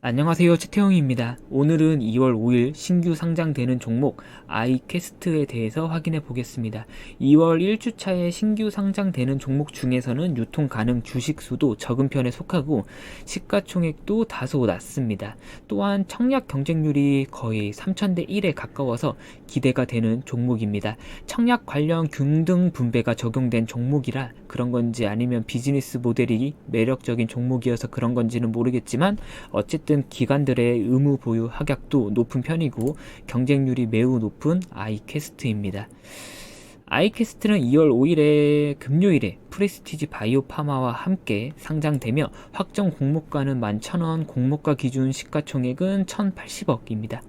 안녕하세요. 최태용입니다. 오늘은 2월 5일 신규 상장되는 종목 아이캐스트에 대해서 확인해 보겠습니다. 2월 1주차에 신규 상장되는 종목 중에서는 유통 가능 주식 수도 적은 편에 속하고 시가총액도 다소 낮습니다. 또한 청약 경쟁률이 거의 3000대 1에 가까워서 기대가 되는 종목입니다. 청약 관련 균등 분배가 적용된 종목이라 그런 건지 아니면 비즈니스 모델이 매력적인 종목이어서 그런 건지는 모르겠지만 어쨌든 기관들의 의무 보유 합약도 높은 편이고 경쟁률이 매우 높은 아이캐스트입니다. 아이캐스트는 2월 5일에 금요일에 프레스티지 바이오파마와 함께 상장되며 확정 공모가는 11,000원, 공모가 기준 시가총액은 1,080억입니다.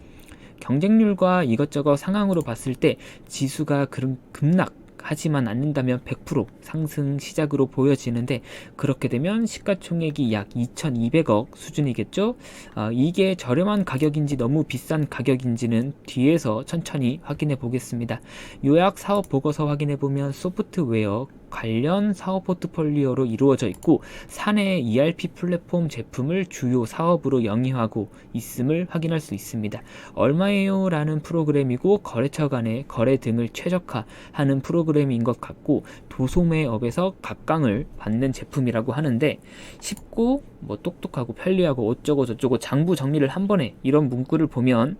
경쟁률과 이것저것 상황으로 봤을 때 지수가 급락 하지만 않는다면 100% 상승 시작으로 보여지는데 그렇게 되면 시가총액이 약 2,200억 수준이겠죠. 어, 이게 저렴한 가격인지 너무 비싼 가격인지는 뒤에서 천천히 확인해 보겠습니다. 요약 사업 보고서 확인해 보면 소프트웨어 관련 사업 포트폴리오로 이루어져 있고 사내 ERP 플랫폼 제품을 주요 사업으로 영위하고 있음을 확인할 수 있습니다. 얼마예요? 라는 프로그램이고 거래처 간의 거래 등을 최적화하는 프로그램인 것 같고 도소매업에서 각광을 받는 제품이라고 하는데 쉽고 뭐 똑똑하고 편리하고 어쩌고 저쩌고 장부 정리를 한 번에 이런 문구를 보면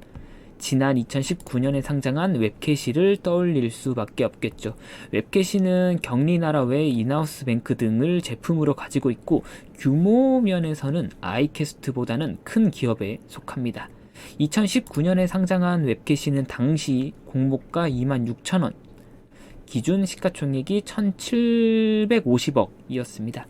지난 2019년에 상장한 웹캐시를 떠올릴 수밖에 없겠죠. 웹캐시는 격리 나라 외 인하우스 뱅크 등을 제품으로 가지고 있고 규모 면에서는 아이캐스트보다는 큰 기업에 속합니다. 2019년에 상장한 웹캐시는 당시 공모가 26,000원, 기준 시가총액이 1,750억이었습니다.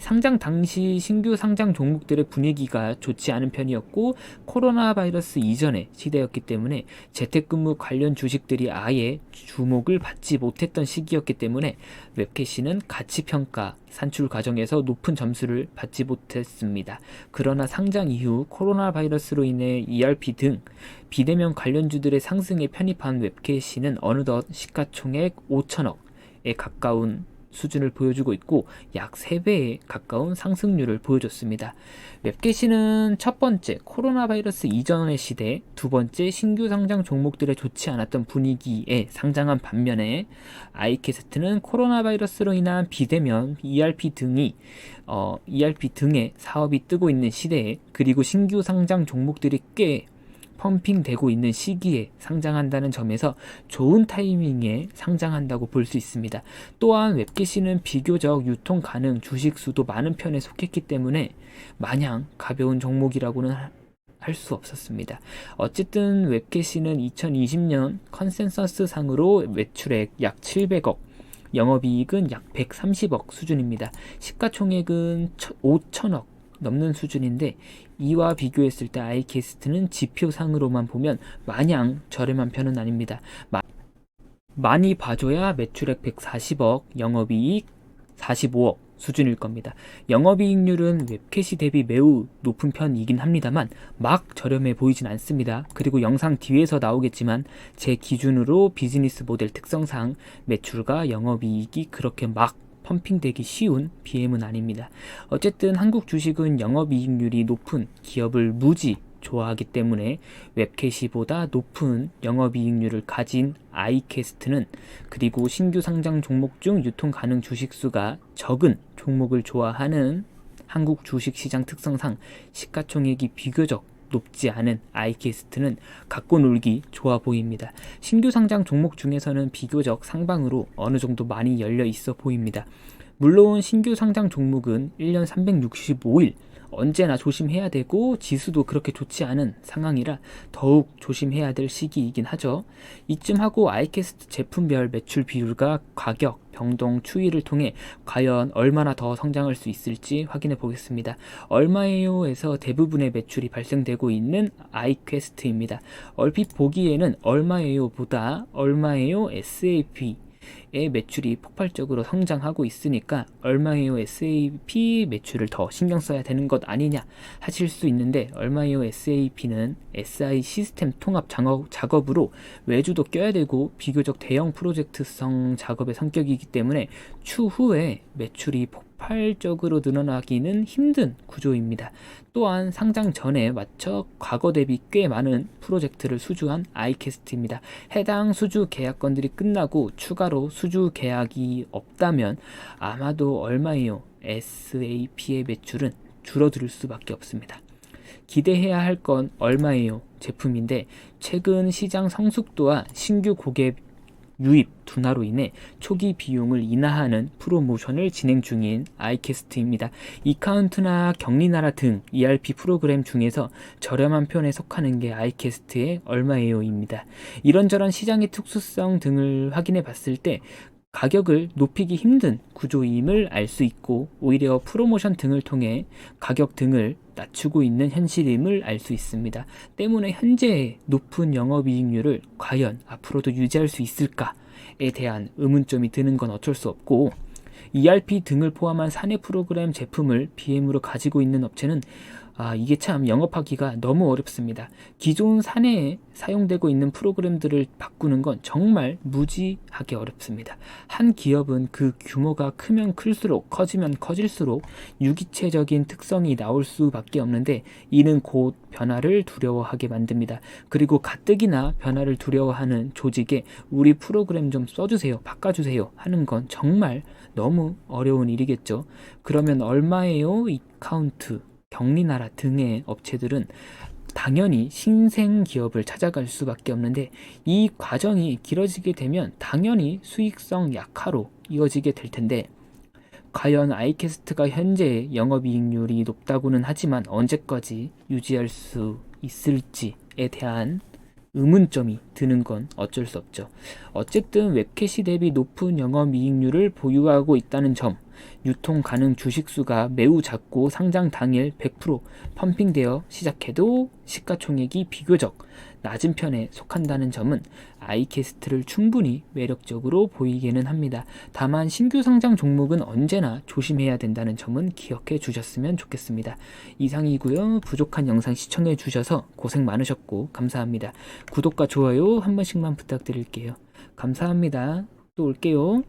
상장 당시 신규 상장 종목들의 분위기가 좋지 않은 편이었고 코로나 바이러스 이전의 시대였기 때문에 재택근무 관련 주식들이 아예 주목을 받지 못했던 시기였기 때문에 웹캐시는 가치평가 산출 과정에서 높은 점수를 받지 못했습니다. 그러나 상장 이후 코로나 바이러스로 인해 ERP 등 비대면 관련주들의 상승에 편입한 웹캐시는 어느덧 시가총액 5천억 에 가까운 수준을 보여주고 있고 약 3배에 가까운 상승률을 보여줬습니다. 웹게시는 첫 번째 코로나 바이러스 이전의 시대, 두 번째 신규 상장 종목들의 좋지 않았던 분위기에 상장한 반면에 아이캐스트는 코로나 바이러스로 인한 비대면 ERP 등이 어, ERP 등의 사업이 뜨고 있는 시대에 그리고 신규 상장 종목들이 꽤 펌핑되고 있는 시기에 상장한다는 점에서 좋은 타이밍에 상장한다고 볼 수 있습니다. 또한 웹게시는 비교적 유통 가능 주식 수도 많은 편에 속했기 때문에 마냥 가벼운 종목이라고는 할수 없었습니다. 어쨌든 웹게시는 2020년 컨센서스 상으로 매출액 약 700억, 영업이익은 약 130억 수준입니다. 시가총액은 5천억 넘는 수준인데 이와 비교했을 때 아이캐스트는 지표상으로만 보면 마냥 저렴한 편은 아닙니다. 마, 많이 봐줘야 매출액 140억, 영업이익 45억 수준일 겁니다. 영업이익률은 웹캐시 대비 매우 높은 편이긴 합니다만 막 저렴해 보이진 않습니다. 그리고 영상 뒤에서 나오겠지만 제 기준으로 비즈니스 모델 특성상 매출과 영업이익이 그렇게 막 펌핑되기 쉬운 BM은 아닙니다. 어쨌든 한국 주식은 영업이익률이 높은 기업을 무지 좋아하기 때문에 웹캐시보다 높은 영업이익률을 가진 아이캐스트는 그리고 신규 상장 종목 중 유통 가능 주식 수가 적은 종목을 좋아하는 한국 주식 시장 특성상 시가총액이 비교적 높지 않은 아이캐스트는 갖고 놀기 좋아 보입니다. 신규 상장 종목 중에서는 비교적 상방으로 어느 정도 많이 열려 있어 보입니다. 물론 신규 상장 종목은 1년 365일 언제나 조심해야 되고 지수도 그렇게 좋지 않은 상황이라 더욱 조심해야 될 시기이긴 하죠. 이쯤 하고 아이캐스트 제품별 매출 비율과 가격, 병동 추이를 통해 과연 얼마나 더 성장할 수 있을지 확인해 보겠습니다. 얼마에요에서 대부분의 매출이 발생되고 있는 아이퀘스트입니다. 얼핏 보기에는 얼마에요보다 얼마에요 SAP 의 매출이 폭발적으로 성장하고 있으니까 얼마에요? SAP 매출을 더 신경 써야 되는 것 아니냐? 하실 수 있는데 얼마에요? SAP는 SI 시스템 통합 작업, 으로 외주도 껴야 되고 비교적 대형 프로젝트성 작업의 성격이기 때문에 추후에 매출이 폭발 폭발적으로 늘어나기는 힘든 구조입니다. 또한 상장 전에 맞춰 과거 대비 꽤 많은 프로젝트를 수주한 아이캐스트입니다. 해당 수주 계약건들이 끝나고 추가로 수주 계약이 없다면 아마도 얼마예요? SAP의 매출은 줄어들 수밖에 없습니다. 기대해야 할 건 얼마예요? 제품인데 최근 시장 성숙도와 신규 고객 유입 둔화로 인해 초기 비용을 인하하는 프로모션을 진행 중인 아이캐스트입니다. 이카운트나 격리나라 등 ERP 프로그램 중에서 저렴한 편에 속하는 게 아이캐스트의 얼마예요입니다. 이런저런 시장의 특수성 등을 확인해 봤을 때 가격을 높이기 힘든 구조임을 알 수 있고 오히려 프로모션 등을 통해 가격 등을 낮추고 있는 현실임을 알 수 있습니다. 때문에 현재의 높은 영업이익률을 과연 앞으로도 유지할 수 있을까에 대한 의문점이 드는 건 어쩔 수 없고 ERP 등을 포함한 사내 프로그램 제품을 BM으로 가지고 있는 업체는 아, 이게 참 영업하기가 너무 어렵습니다. 기존 사내에 사용되고 있는 프로그램들을 바꾸는 건 정말 무지하게 어렵습니다. 한 기업은 그 규모가 크면 클수록 커지면 커질수록 유기체적인 특성이 나올 수밖에 없는데 이는 곧 변화를 두려워하게 만듭니다. 그리고 가뜩이나 변화를 두려워하는 조직에 우리 프로그램 좀 써주세요, 바꿔주세요 하는 건 정말 너무 어려운 일이겠죠. 그러면 얼마예요? 이 카운트 격리나라 등의 업체들은 당연히 신생 기업을 찾아갈 수밖에 없는데 이 과정이 길어지게 되면 당연히 수익성 약화로 이어지게 될 텐데 과연 아이캐스트가 현재 영업이익률이 높다고는 하지만 언제까지 유지할 수 있을지에 대한 의문점이 드는 건 어쩔 수 없죠. 어쨌든 웹캐시 대비 높은 영업이익률을 보유하고 있다는 점, 유통 가능 주식수가 매우 작고 상장 당일 100% 펌핑되어 시작해도 시가총액이 비교적 낮은 편에 속한다는 점은 아이캐스트를 충분히 매력적으로 보이기는 합니다. 다만 신규 상장 종목은 언제나 조심해야 된다는 점은 기억해 주셨으면 좋겠습니다. 이상이고요. 부족한 영상 시청해 주셔서 고생 많으셨고 감사합니다. 구독과 좋아요 한 번씩만 부탁드릴게요. 감사합니다. 또 올게요.